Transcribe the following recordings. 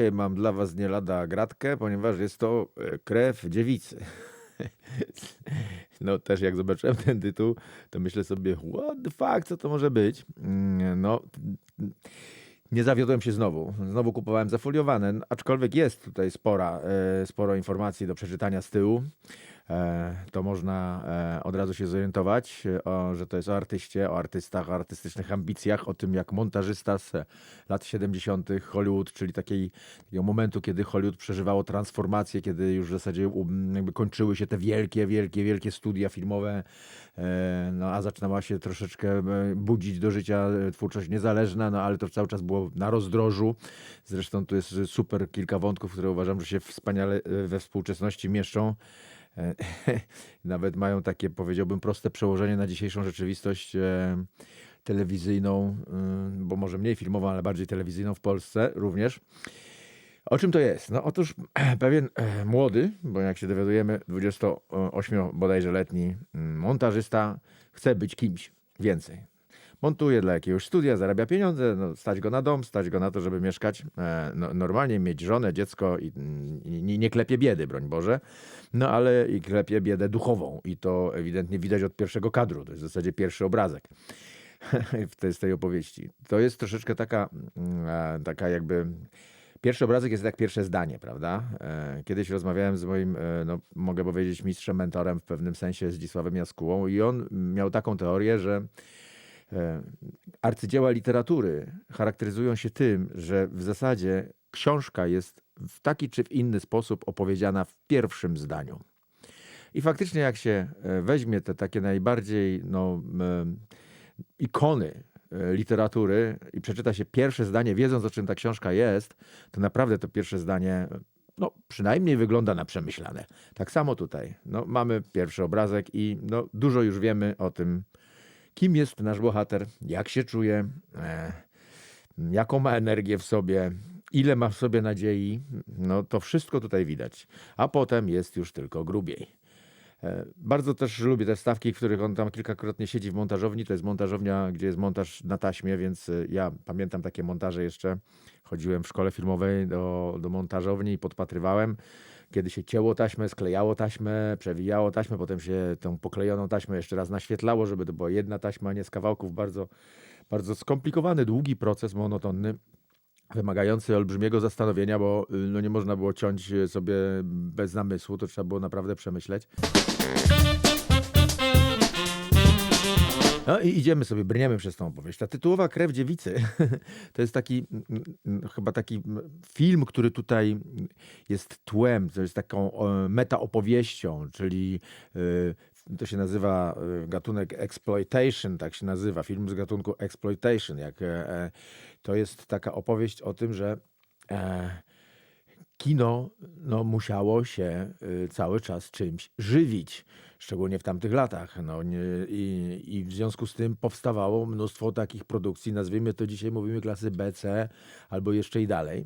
dzisiaj mam dla was nie lada gratkę, ponieważ jest to e, krew dziewicy. No też jak zobaczyłem ten tytuł, to myślę sobie, what the fuck, co to może być? Mm, No, nie zawiodłem się znowu. Znowu kupowałem zafoliowane, aczkolwiek jest tutaj spora, e, sporo informacji do przeczytania z tyłu. E, To można e, od razu się zorientować, e, że to jest o artyście, o artystach, o artystycznych ambicjach, o tym jak montażysta z lat 70. Hollywood, czyli takiej, takiego momentu, kiedy Hollywood przeżywało transformację, kiedy już w zasadzie kończyły się te wielkie, wielkie, wielkie studia filmowe, no a zaczynała się troszeczkę budzić do życia twórczość niezależna, no ale to cały czas było na rozdrożu. Zresztą tu jest super kilka wątków, które uważam, że się wspaniale we współczesności mieszczą. Nawet mają takie, powiedziałbym, proste przełożenie na dzisiejszą rzeczywistość e, telewizyjną, y, bo może mniej filmową, ale bardziej telewizyjną w Polsce również. O czym to jest? No otóż pewien e, młody, bo jak się dowiadujemy, 28 bodajże letni montażysta chce być kimś więcej. Montuje dla jakiegoś studia, zarabia pieniądze, no, stać go na dom, stać go na to, żeby mieszkać e, no, normalnie, mieć żonę, dziecko i, i, nie klepie biedy, broń Boże, no ale i klepie biedę duchową i to ewidentnie widać od pierwszego kadru, to jest w zasadzie pierwszy obrazek z tej opowieści. To jest troszeczkę taka, mm, taka jakby. Pierwszy obrazek jest jak pierwsze zdanie, prawda? E, Kiedyś rozmawiałem z moim, e, no, mogę powiedzieć, mistrzem, mentorem w pewnym sensie, Zdzisławem Jaskułą, i on miał taką teorię, że arcydzieła literatury charakteryzują się tym, że w zasadzie książka jest w taki czy w inny sposób opowiedziana w pierwszym zdaniu. I faktycznie, jak się e, weźmie te takie najbardziej no, ikony e, literatury i przeczyta się pierwsze zdanie, wiedząc o czym ta książka jest, to naprawdę to pierwsze zdanie, no przynajmniej wygląda na przemyślane. Tak samo tutaj. No, mamy pierwszy obrazek i no, dużo już wiemy o tym, kim jest nasz bohater, jak się czuje, e, jaką ma energię w sobie, ile ma w sobie nadziei. No to wszystko tutaj widać. A potem jest już tylko grubiej. E, Bardzo też lubię te stawki, w których on tam kilkakrotnie siedzi w montażowni. To jest montażownia, gdzie jest montaż na taśmie, więc e, ja pamiętam takie montaże jeszcze. Chodziłem w szkole filmowej do, do montażowni i podpatrywałem. Kiedy się cięło taśmę, sklejało taśmę, przewijało taśmę, potem się tą poklejoną taśmę jeszcze raz naświetlało, żeby to była jedna taśma, a nie z kawałków. Bardzo, bardzo skomplikowany, długi proces, monotonny wymagający olbrzymiego zastanowienia, bo y, no, nie można było ciąć sobie bez namysłu, to trzeba było naprawdę przemyśleć. No i idziemy sobie, brniemy przez tą opowieść. Ta tytułowa Krew Dziewicy to jest taki, chyba taki film, który tutaj jest tłem, to jest taką meta-opowieścią, czyli y, to się nazywa y, gatunek exploitation, tak się nazywa, film z gatunku exploitation. Jak, e, e, to jest taka opowieść o tym, że e, kino no, musiało się y, cały czas czymś żywić, szczególnie w tamtych latach. No, nie, i, I w związku z tym powstawało mnóstwo takich produkcji, nazwijmy to dzisiaj, mówimy klasy B, C albo jeszcze i dalej.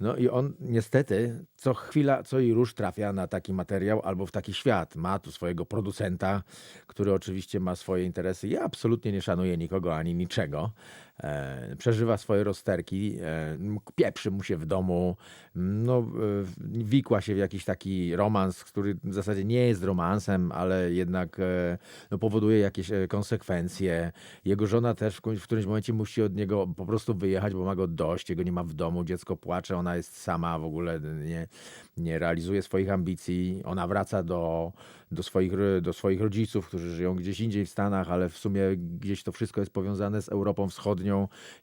No i on niestety co chwila, co i róż trafia na taki materiał albo w taki świat. Ma tu swojego producenta, który oczywiście ma swoje interesy. Ja absolutnie nie szanuję nikogo ani niczego. E, przeżywa swoje rozterki, e, pieprzy mu się w domu, no, e, wikła się w jakiś taki romans, który w zasadzie nie jest romansem, ale jednak no, powoduje jakieś konsekwencje. Jego żona też w którymś- w którymś momencie musi od niego po prostu wyjechać, bo ma go dość, jego nie ma w domu, dziecko płacze, ona jest sama, w ogóle nie, nie realizuje swoich ambicji. Ona wraca do, do, swoich, do swoich rodziców, którzy żyją gdzieś indziej w Stanach, ale w sumie gdzieś to wszystko jest powiązane z Europą Wschodnią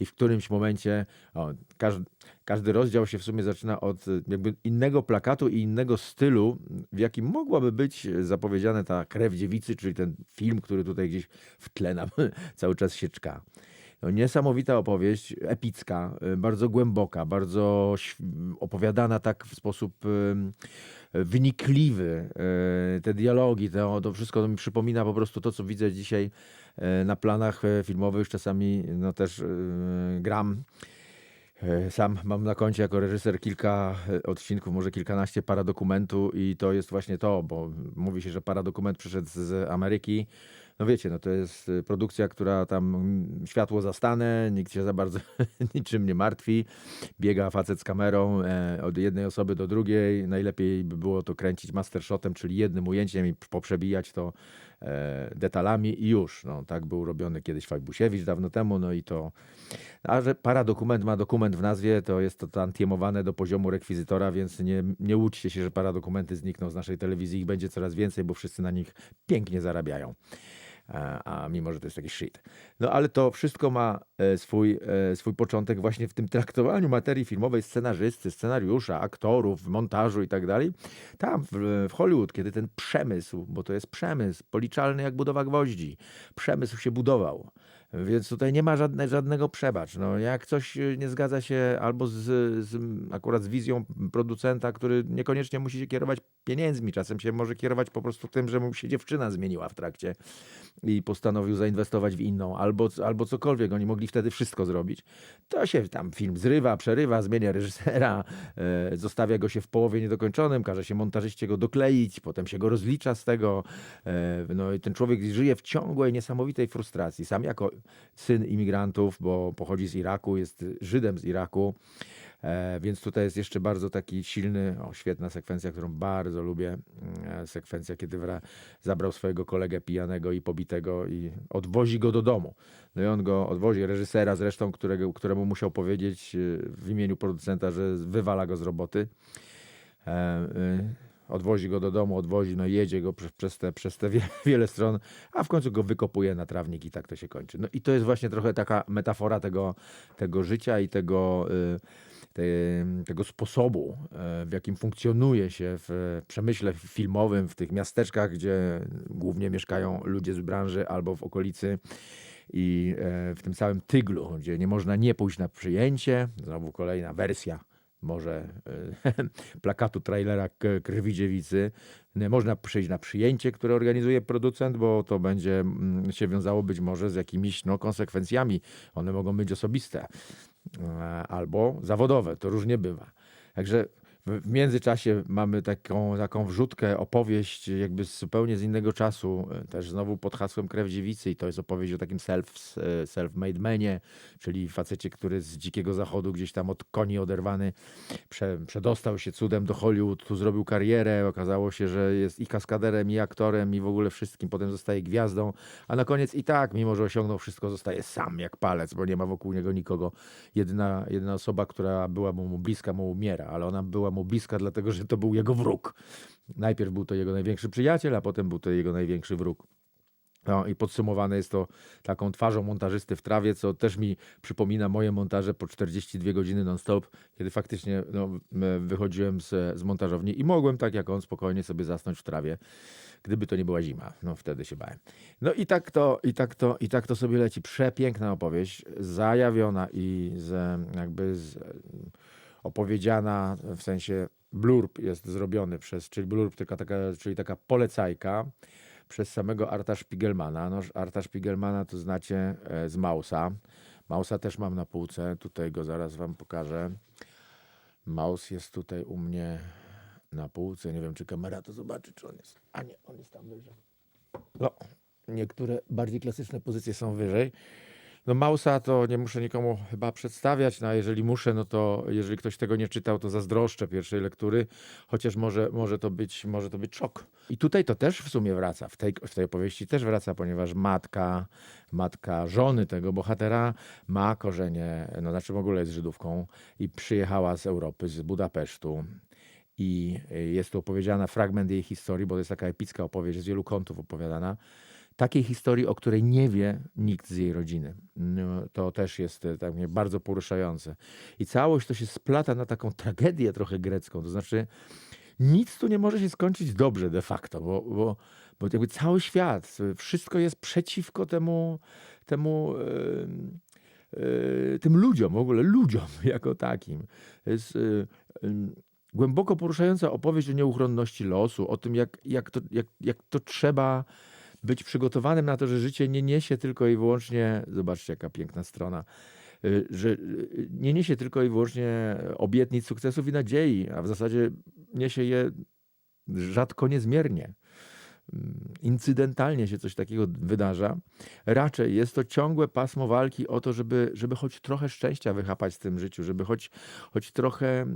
i w którymś momencie o, każdy, każdy rozdział się w sumie zaczyna od y, jakby innego plakatu i innego stylu, w jakim mogłaby być zapowiedziana ta krew dziewicy, czyli ten film, który tutaj gdzieś w tle nam cały czas się czka. No, niesamowita opowieść, epicka, y, bardzo głęboka, bardzo opowiadana tak w sposób wynikliwy. Y, Te dialogi, to, to wszystko mi przypomina po prostu to, co widzę dzisiaj y, na planach filmowych. Czasami no, też gram. Sam mam na koncie jako reżyser kilka odcinków, może kilkanaście paradokumentu i to jest właśnie to, bo mówi się, że paradokument przyszedł z Ameryki. No wiecie, no to jest y, produkcja, która tam mm, światło zastane, nikt się za bardzo niczym nie martwi. Biega facet z kamerą e, od jednej osoby do drugiej. Najlepiej by było to kręcić mastershotem, czyli jednym ujęciem i poprzebijać to e, detalami i już. No, tak był robiony kiedyś Fajbusiewicz dawno temu, no i to... A że paradokument ma dokument w nazwie, to jest to tantiemowane do poziomu rekwizytora, więc nie, nie łudźcie się, że paradokumenty znikną z naszej telewizji. Ich będzie coraz więcej, bo wszyscy na nich pięknie zarabiają. A, a mimo, że to jest taki shit. No ale to wszystko ma e, swój, e, swój początek właśnie w tym traktowaniu materii filmowej scenarzysty, scenariusza, aktorów, montażu i tak dalej. Tam w, w Hollywood, kiedy ten przemysł, bo to jest przemysł, policzalny jak budowa gwoździ, przemysł się budował. Więc tutaj nie ma żadne, żadnego przebacz. No, jak coś y, nie zgadza się albo z, z, akurat z wizją producenta, który niekoniecznie musi się kierować pieniędzmi, czasem się może kierować po prostu tym, że mu się dziewczyna zmieniła w trakcie i postanowił zainwestować w inną, albo, albo cokolwiek. Oni mogli wtedy wszystko zrobić. To się tam film zrywa, przerywa, zmienia reżysera, e, zostawia go się w połowie niedokończonym, każe się montażyście go dokleić, potem się go rozlicza z tego. E, no i ten człowiek żyje w ciągłej, niesamowitej frustracji. Sam jako syn imigrantów, bo pochodzi z Iraku, jest Żydem z Iraku. E, więc tutaj jest jeszcze bardzo taki silny, o, świetna sekwencja, którą bardzo lubię. E, sekwencja, kiedy wra, zabrał swojego kolegę pijanego i pobitego i odwozi go do domu. No i on go odwozi, reżysera zresztą, którego, któremu musiał powiedzieć e, w imieniu producenta, że wywala go z roboty. Odwozi go do domu, odwozi, no jedzie go przez, te, przez te wiele, stron, a w końcu go wykopuje na trawnik i tak to się kończy. No i to jest właśnie trochę taka metafora tego, tego życia i tego, y, te, tego sposobu, y, w jakim funkcjonuje się w przemyśle filmowym, w tych miasteczkach, gdzie głównie mieszkają ludzie z branży albo w okolicy i e, w tym całym tyglu, gdzie nie można nie pójść na przyjęcie, znowu kolejna wersja może e, plakatu trailera Krwi Dziewicy. Można przyjść na przyjęcie, które organizuje producent, bo to będzie mm, się wiązało być może z jakimiś no, konsekwencjami. One mogą być osobiste e, albo zawodowe. To różnie bywa. Także w międzyczasie mamy taką, taką wrzutkę, opowieść jakby zupełnie z innego czasu, e, też znowu pod hasłem Krew Dziewicy i to jest opowieść o takim self, e, self-made manie, czyli facecie, który z dzikiego zachodu gdzieś tam od koni oderwany prze, przedostał się cudem do Hollywood, tu zrobił karierę, okazało się, że jest i kaskaderem, i aktorem, i w ogóle wszystkim, potem zostaje gwiazdą, a na koniec i tak, mimo że osiągnął wszystko, zostaje sam jak palec, bo nie ma wokół niego nikogo. Jedna, jedna osoba, która była mu bliska, mu umiera, ale ona była mu bliska, dlatego że to był jego wróg. Najpierw był to jego największy przyjaciel, a potem był to jego największy wróg. No i podsumowane jest to taką twarzą montażysty w trawie, co też mi przypomina moje montaże po 42 godziny non-stop, kiedy faktycznie no, wychodziłem z, z montażowni i mogłem tak jak on spokojnie sobie zasnąć w trawie, gdyby to nie była zima. No wtedy się bałem. No i tak to, i tak to, i tak to sobie leci. Przepiękna opowieść, zajawiona i z, jakby z, opowiedziana, w sensie blurb jest zrobiony przez, czyli blurb, taka, taka, czyli taka polecajka przez samego Arta Spiegelmana. No, Arta Spiegelmana to znacie e, z Mausa. Mausa też mam na półce, tutaj go zaraz wam pokażę. Maus jest tutaj u mnie na półce. Nie wiem, czy kamera to zobaczy, czy on jest. A nie, on jest tam wyżej. No, niektóre bardziej klasyczne pozycje są wyżej. No Mausa to nie muszę nikomu chyba przedstawiać, no a jeżeli muszę, no to jeżeli ktoś tego nie czytał, to zazdroszczę pierwszej lektury, chociaż może, może, to, być, może to być szok. I tutaj to też w sumie wraca, w tej, w tej opowieści też wraca, ponieważ matka, matka żony tego bohatera ma korzenie, no znaczy w ogóle jest Żydówką i przyjechała z Europy, z Budapesztu i jest tu opowiedziana fragment jej historii, bo to jest taka epicka opowieść, z wielu kątów opowiadana takiej historii, o której nie wie nikt z jej rodziny. No, to też jest e, tak bardzo poruszające. I całość to się splata na taką tragedię trochę grecką. To znaczy, nic tu nie może się skończyć dobrze de facto, bo, bo, bo jakby cały świat, wszystko jest przeciwko temu, temu yy, yy, tym ludziom, w ogóle ludziom jako takim. Jest yy, głęboko poruszająca opowieść o nieuchronności losu, o tym, jak, jak, to, jak, jak to trzeba być przygotowanym na to, że życie nie niesie tylko i wyłącznie, zobaczcie jaka piękna strona, y, że y, nie niesie tylko i wyłącznie obietnic sukcesów i nadziei, a w zasadzie niesie je rzadko niezmiernie. mm, incydentalnie się coś takiego wydarza. Raczej jest to ciągłe pasmo walki o to, żeby, żeby choć trochę szczęścia wychapać w tym życiu, żeby choć, choć trochę e,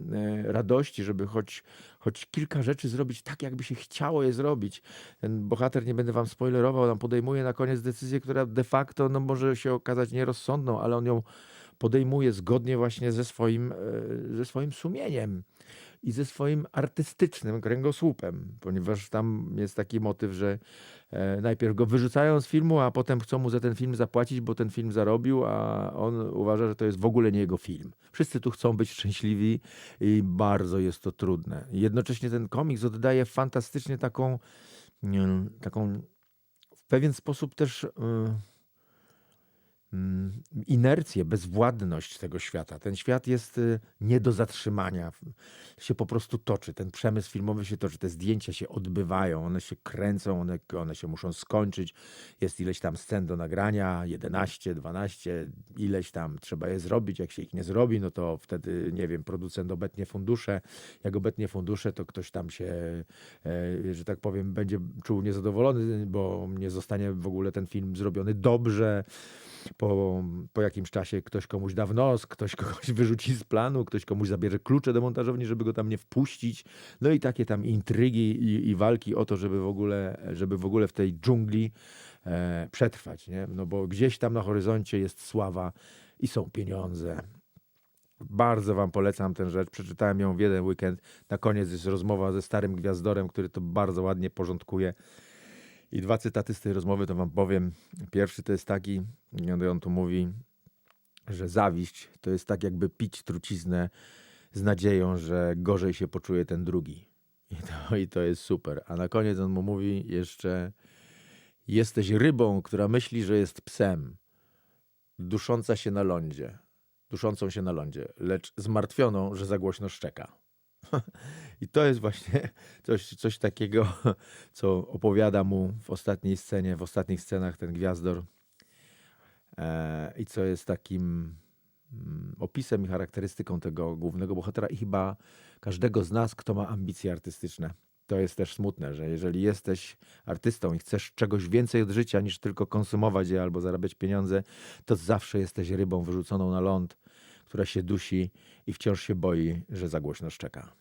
radości, żeby choć, choć kilka rzeczy zrobić tak, jakby się chciało je zrobić. Ten bohater, nie będę wam spoilerował, tam podejmuje na koniec decyzję, która de facto no, może się okazać nierozsądną, ale on ją podejmuje zgodnie właśnie ze swoim, e, ze swoim sumieniem i ze swoim artystycznym kręgosłupem, ponieważ tam jest taki motyw, że e, najpierw go wyrzucają z filmu, a potem chcą mu za ten film zapłacić, bo ten film zarobił, a on uważa, że to jest w ogóle nie jego film. Wszyscy tu chcą być szczęśliwi i bardzo jest to trudne. Jednocześnie ten komiks oddaje fantastycznie taką, mm, taką w pewien sposób też. y, mm, inercję, bezwładność tego świata. Ten świat jest y, nie do zatrzymania. Się po prostu toczy. Ten przemysł filmowy się toczy. Te zdjęcia się odbywają, one się kręcą, one, one się muszą skończyć. Jest ileś tam scen do nagrania, 11, 12, ileś tam trzeba je zrobić. Jak się ich nie zrobi, no to wtedy, nie wiem, producent obetnie fundusze. Jak obetnie fundusze, to ktoś tam się, e, że tak powiem, będzie czuł niezadowolony, bo nie zostanie w ogóle ten film zrobiony dobrze po, po jakimś czasie ktoś komuś da w nos, ktoś kogoś wyrzuci z planu, ktoś komuś zabierze klucze do montażowni, żeby go tam nie wpuścić. No i takie tam intrygi i, i walki o to, żeby w ogóle, żeby w ogóle w tej dżungli e, przetrwać. Nie? No bo gdzieś tam na horyzoncie jest sława i są pieniądze. Bardzo wam polecam tę rzecz. Przeczytałem ją w jeden weekend. Na koniec jest rozmowa ze starym gwiazdorem, który to bardzo ładnie porządkuje. I dwa cytaty z tej rozmowy to wam powiem. Pierwszy to jest taki, kiedy on tu mówi, że zawiść to jest tak jakby pić truciznę z nadzieją, że gorzej się poczuje ten drugi. I to, I to jest super. A na koniec on mu mówi jeszcze jesteś rybą, która myśli, że jest psem, dusząca się na lądzie, duszącą się na lądzie, lecz zmartwioną, że za głośno szczeka. I to jest właśnie coś, coś takiego, co opowiada mu w ostatniej scenie, w ostatnich scenach ten gwiazdor. E, I co jest takim mm, opisem i charakterystyką tego głównego bohatera i chyba każdego z nas, kto ma ambicje artystyczne. To jest też smutne, że jeżeli jesteś artystą i chcesz czegoś więcej od życia niż tylko konsumować je albo zarabiać pieniądze, to zawsze jesteś rybą wyrzuconą na ląd, która się dusi i wciąż się boi, że za głośno szczeka.